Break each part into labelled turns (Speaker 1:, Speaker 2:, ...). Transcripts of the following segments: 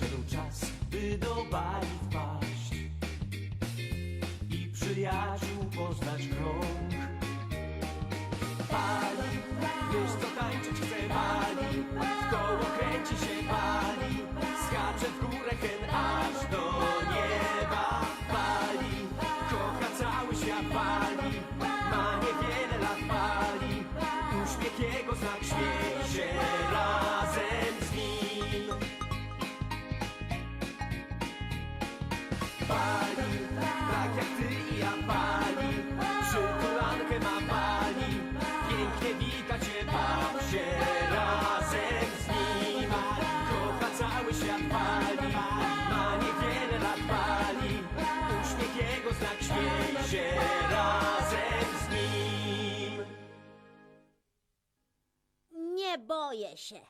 Speaker 1: Nadszedł czas, by do bali wpaść i przyjaciół poznać krąg. Pali, wiesz co tańczyć chce Bali, się razem z nim.
Speaker 2: Nie boję się.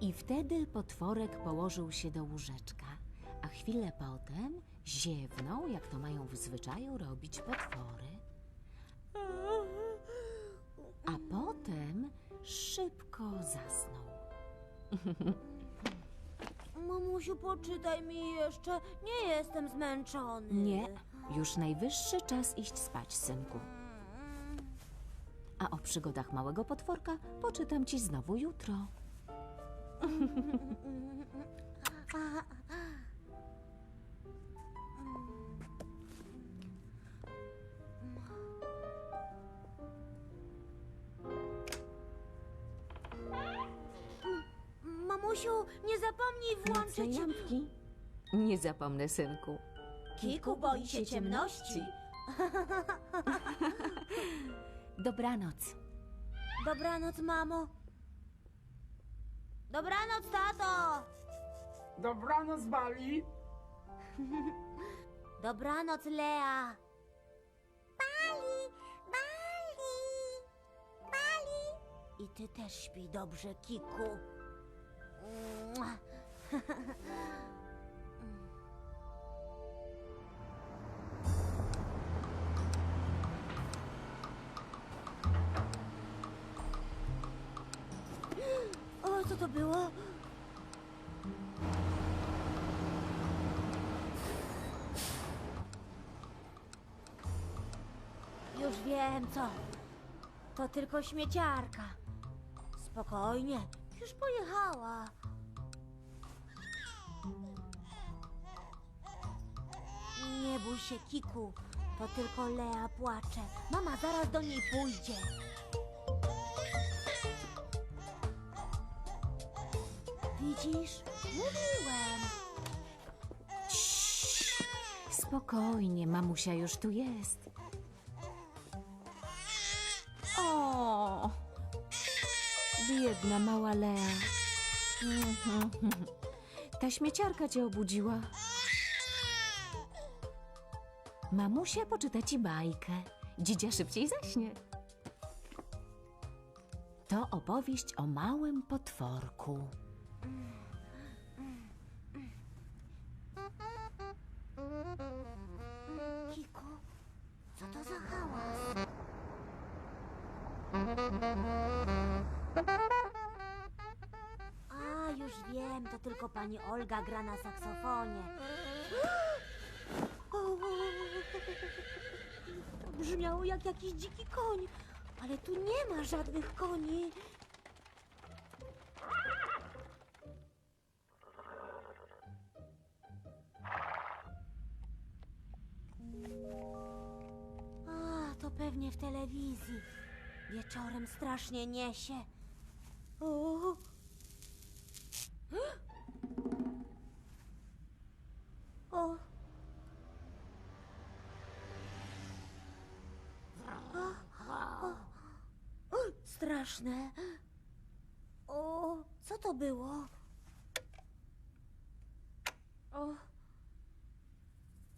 Speaker 3: I wtedy potworek położył się do łóżeczka, a chwilę potem ziewnął, jak to mają w zwyczaju robić potwory. Szybko zasnął.
Speaker 2: Mamusiu, poczytaj mi jeszcze. Nie jestem zmęczony.
Speaker 3: Nie, już najwyższy czas iść spać, synku. A o przygodach małego potworka poczytam ci znowu jutro.
Speaker 2: Mamusiu, nie zapomnij
Speaker 3: Nocne
Speaker 2: włączyć...
Speaker 3: jampki? Nie zapomnę, synku.
Speaker 2: Kiku boi się ciemności.
Speaker 3: Dobranoc.
Speaker 2: Dobranoc, mamo. Dobranoc, tato.
Speaker 4: Dobranoc, Bali.
Speaker 2: Dobranoc, Lea. Bali, Bali, Bali. I ty też śpi dobrze, Kiku. O, co to było? Już wiem co. To tylko śmieciarka. Spokojnie, już pojechała. Nie bój się, Kiku. To tylko Lea płacze. Mama zaraz do niej pójdzie. Widzisz? Mówiłem.
Speaker 3: Spokojnie, mamusia już tu jest. Biedna mała Lea. Ta śmieciarka cię obudziła. Mamusia poczyta ci bajkę. Dzidzia szybciej zaśnie. To opowieść o małym potworku.
Speaker 2: Kiku, co to za hałas? A, już wiem, to tylko pani Olga gra na saksofonie. O, To brzmiało jak jakiś dziki koń, ale tu nie ma żadnych koni. A, to pewnie w telewizji. Wieczorem strasznie niesie. O! O! Straszne. O, co to było? O!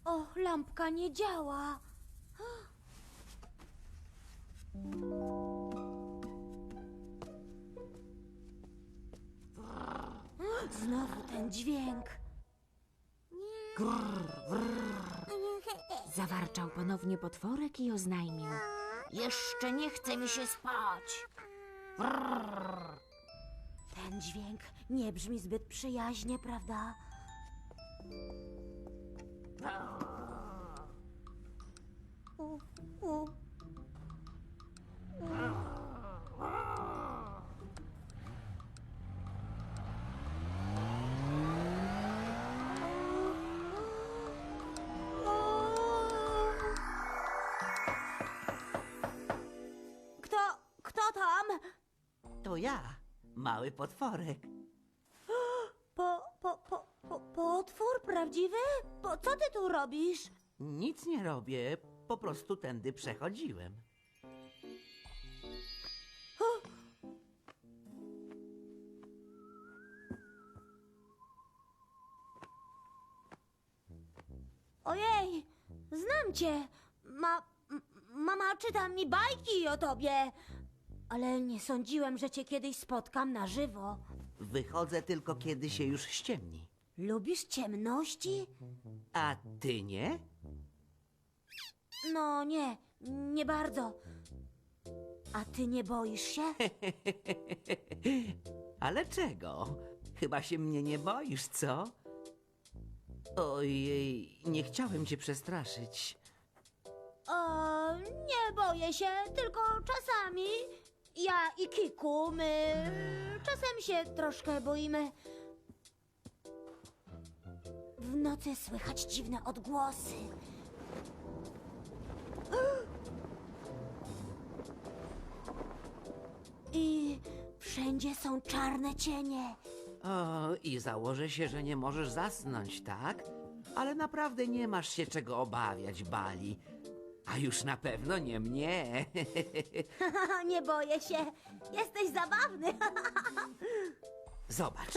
Speaker 2: O, lampka nie działa. Znowu ten dźwięk.
Speaker 3: Zawarczał ponownie potworek i oznajmił. Jeszcze nie chce mi się spać.
Speaker 2: Ten dźwięk nie brzmi zbyt przyjaźnie, prawda? Kto tam?
Speaker 5: To ja, mały potworek.
Speaker 2: Po, po, po, po, potwór prawdziwy? Po, co ty tu robisz?
Speaker 5: Nic nie robię, po prostu tędy przechodziłem.
Speaker 2: Ojej, znam cię. Ma, m- mama czyta mi bajki o tobie. Ale nie sądziłem, że cię kiedyś spotkam na żywo.
Speaker 5: Wychodzę tylko kiedy się już ściemni.
Speaker 2: Lubisz ciemności?
Speaker 5: A ty nie?
Speaker 2: No nie, nie bardzo. A ty nie boisz się?
Speaker 5: Ale czego? Chyba się mnie nie boisz, co? Ojej, nie chciałem cię przestraszyć.
Speaker 2: O, nie boję się, tylko czasami ja i Kiku, my czasem się troszkę boimy. W nocy słychać dziwne odgłosy. I wszędzie są czarne cienie.
Speaker 5: O, i założę się, że nie możesz zasnąć, tak? Ale naprawdę nie masz się czego obawiać, Bali. A już na pewno nie mnie.
Speaker 2: nie boję się, jesteś zabawny.
Speaker 5: Zobacz.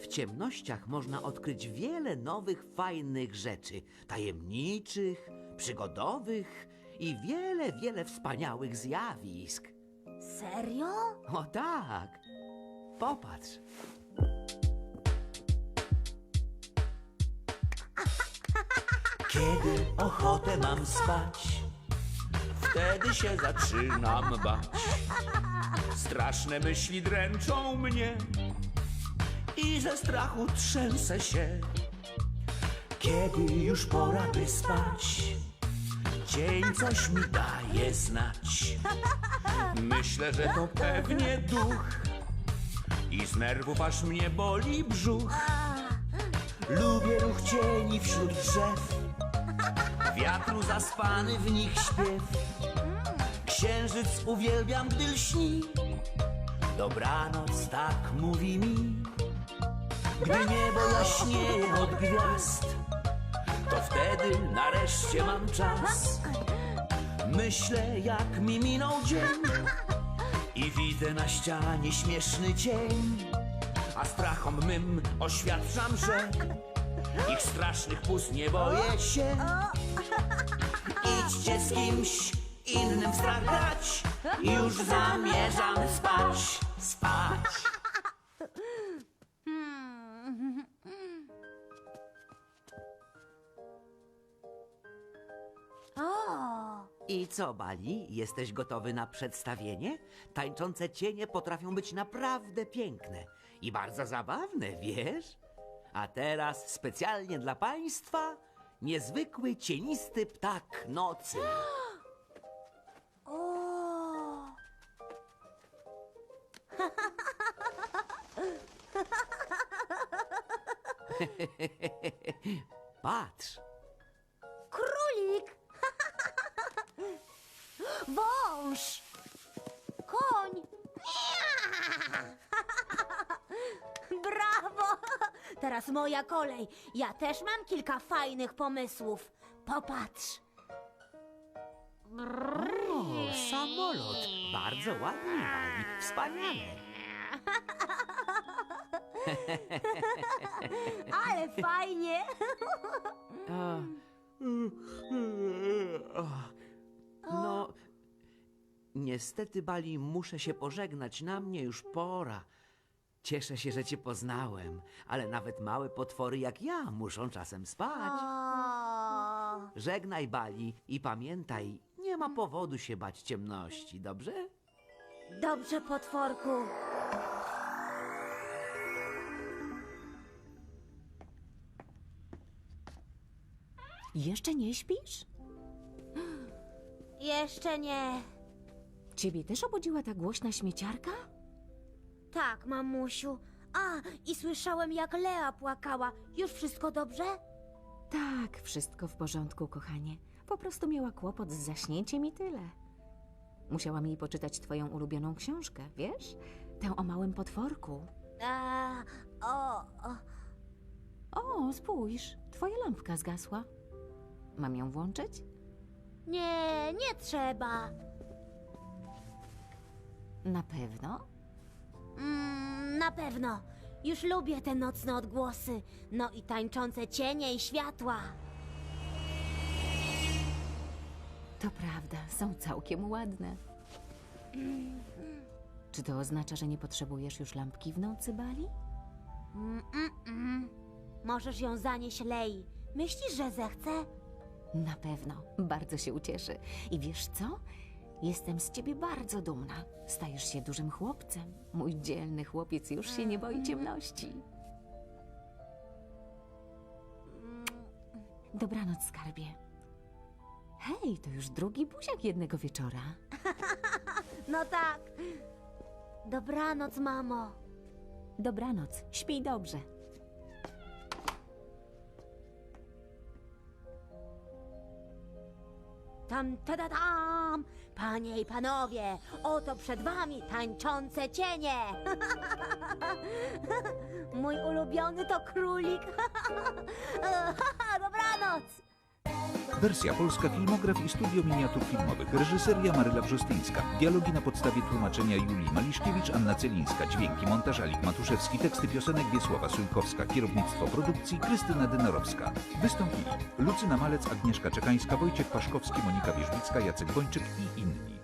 Speaker 5: W ciemnościach można odkryć wiele nowych, fajnych rzeczy. Tajemniczych, przygodowych i wiele, wiele wspaniałych zjawisk.
Speaker 2: Serio?
Speaker 5: O tak. Popatrz.
Speaker 1: Kiedy ochotę mam spać, wtedy się zaczynam bać. Straszne myśli dręczą mnie i ze strachu trzęsę się. Kiedy już pora by spać, dzień coś mi daje znać. Myślę, że to pewnie duch i z nerwów aż mnie boli brzuch. Lubię ruch cieni wśród drzew Wiatru zaspany w nich śpiew. Księżyc uwielbiam, gdy lśni. Dobranoc tak mówi mi. Gdy niebo jaśnieje od gwiazd To wtedy nareszcie mam czas. Myślę jak mi minął dzień I widzę na ścianie śmieszny cień. A strachom mym oświadczam, że strasznych pust nie boję się Idźcie z kimś innym w strach grać Już zamierzam spać, spać
Speaker 5: I co, Bali? Jesteś gotowy na przedstawienie? Tańczące cienie potrafią być naprawdę piękne i bardzo zabawne, wiesz? A teraz specjalnie dla Państwa niezwykły cienisty ptak nocy.
Speaker 2: o.
Speaker 5: Patrz,
Speaker 2: Królik! Wąż! Koń! Brawo! Teraz moja kolej. Ja też mam kilka fajnych pomysłów. Popatrz.
Speaker 5: o, samolot. Bardzo ładnie, Bali. Wspaniale.
Speaker 2: Ale fajnie!
Speaker 5: A, No, niestety, Bali, muszę się pożegnać. Na mnie już pora. Cieszę się, że cię poznałem, ale nawet małe potwory jak ja muszą czasem spać.
Speaker 2: O,
Speaker 5: Żegnaj, Bali, i pamiętaj, nie ma powodu się bać ciemności, dobrze?
Speaker 2: dobrze, potworku.
Speaker 3: Jeszcze nie śpisz?
Speaker 2: Jeszcze nie.
Speaker 3: Ciebie też obudziła ta głośna śmieciarka?
Speaker 2: Tak, mamusiu. A, i słyszałem, jak Lea płakała. Już wszystko dobrze?
Speaker 3: Tak, wszystko w porządku, kochanie. Po prostu miała kłopot z zaśnięciem i tyle. Musiałam jej poczytać twoją ulubioną książkę, wiesz? Tę o małym potworku.
Speaker 2: A, o, o,
Speaker 3: O, spójrz, twoja lampka zgasła. Mam ją włączyć?
Speaker 2: nie, nie trzeba.
Speaker 3: Na pewno.
Speaker 2: Mm, na pewno. Już lubię te nocne odgłosy. No i tańczące cienie i światła.
Speaker 3: To prawda, są całkiem ładne. Czy to oznacza, że nie potrzebujesz już lampki w nocy, Bali?
Speaker 2: Mm, mm, mm. Możesz ją zanieść Lei. Myślisz, że zechce?
Speaker 3: Na pewno, bardzo się ucieszy. I wiesz co? Jestem z ciebie bardzo dumna. Stajesz się dużym chłopcem. Mój dzielny chłopiec już się nie boi ciemności. Dobranoc, skarbie. Hej, to już drugi buziak jednego wieczora.
Speaker 2: No tak. Dobranoc, mamo.
Speaker 3: Dobranoc, śpij dobrze.
Speaker 2: Tam, ta, ta, tam! Panie i panowie, oto przed wami tańczące cienie! Mój ulubiony to królik! Dobranoc!
Speaker 6: Wersja polska, filmograf i studio miniatur filmowych. Reżyseria Maryla Brzostyńska. Dialogi na podstawie tłumaczenia Julii Maliszkiewicz, Anna Celińska. Dźwięki, montaż Alik Matuszewski. Teksty piosenek Wiesława Sujkowska. Kierownictwo produkcji Krystyna Dynarowska. Wystąpili Lucyna Malec, Agnieszka Czekańska, Wojciech Paszkowski, Monika Wierzbicka, Jacek Bończyk i inni.